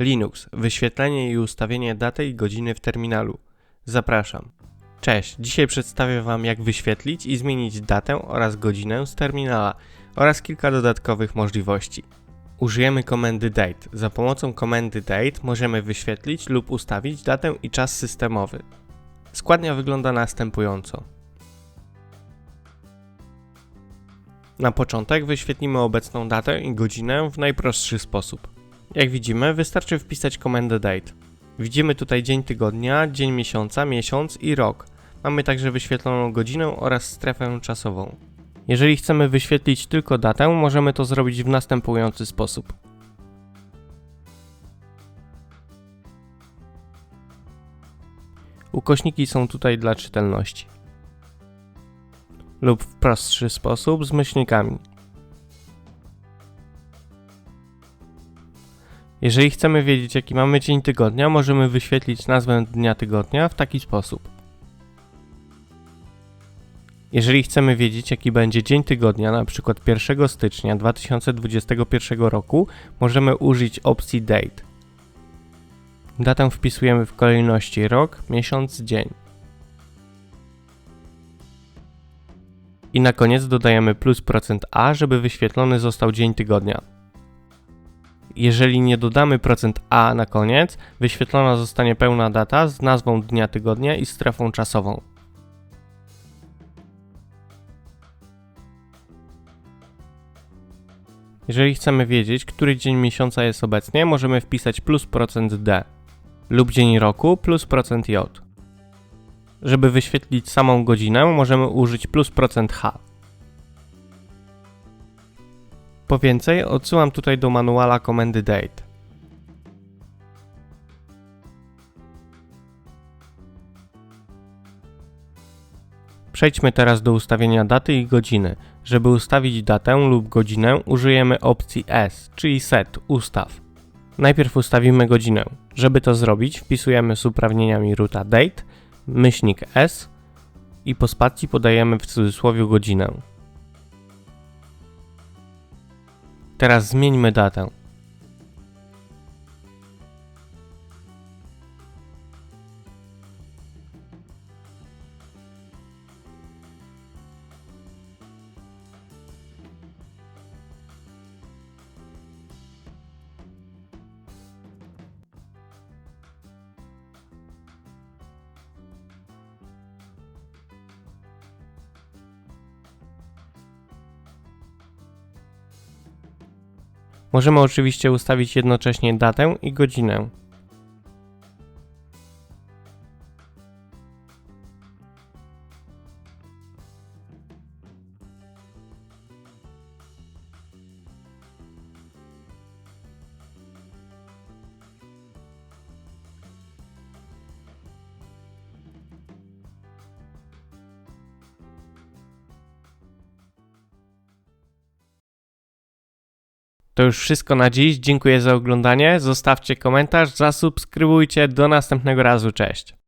Linux. Wyświetlenie i ustawienie daty i godziny w terminalu. Zapraszam. Cześć, dzisiaj przedstawię Wam jak wyświetlić i zmienić datę oraz godzinę z terminala oraz kilka dodatkowych możliwości. Użyjemy komendy date. Za pomocą komendy date możemy wyświetlić lub ustawić datę i czas systemowy. Składnia wygląda następująco. Na początek wyświetlimy obecną datę i godzinę w najprostszy sposób. Jak widzimy, wystarczy wpisać komendę date. Widzimy tutaj dzień tygodnia, dzień miesiąca, miesiąc i rok. Mamy także wyświetloną godzinę oraz strefę czasową. Jeżeli chcemy wyświetlić tylko datę, możemy to zrobić w następujący sposób. Ukośniki są tutaj dla czytelności. Lub w prostszy sposób z myślnikami. Jeżeli chcemy wiedzieć jaki mamy dzień tygodnia, możemy wyświetlić nazwę dnia tygodnia w taki sposób. Jeżeli chcemy wiedzieć jaki będzie dzień tygodnia, przykład 1 stycznia 2021 roku, możemy użyć opcji date. Datę wpisujemy w kolejności rok, miesiąc, dzień. I na koniec dodajemy plus procent %a, żeby wyświetlony został dzień tygodnia. Jeżeli nie dodamy procent %a na koniec, wyświetlona zostanie pełna data z nazwą dnia tygodnia i strefą czasową. Jeżeli chcemy wiedzieć, który dzień miesiąca jest obecnie, możemy wpisać plus procent %d lub dzień roku plus procent %j. Żeby wyświetlić samą godzinę, możemy użyć plus procent %h. Po więcej odsyłam tutaj do manuala komendy date. Przejdźmy teraz do ustawienia daty i godziny. Żeby ustawić datę lub godzinę, użyjemy opcji S, czyli Set, Ustaw. Najpierw ustawimy godzinę. Żeby to zrobić, wpisujemy z uprawnieniami ruta date, myślnik S i po spacji podajemy w cudzysłowie godzinę. Teraz zmieńmy datę. Możemy oczywiście ustawić jednocześnie datę i godzinę. To już wszystko na dziś. Dziękuję za oglądanie. Zostawcie komentarz, zasubskrybujcie. Do następnego razu. Cześć.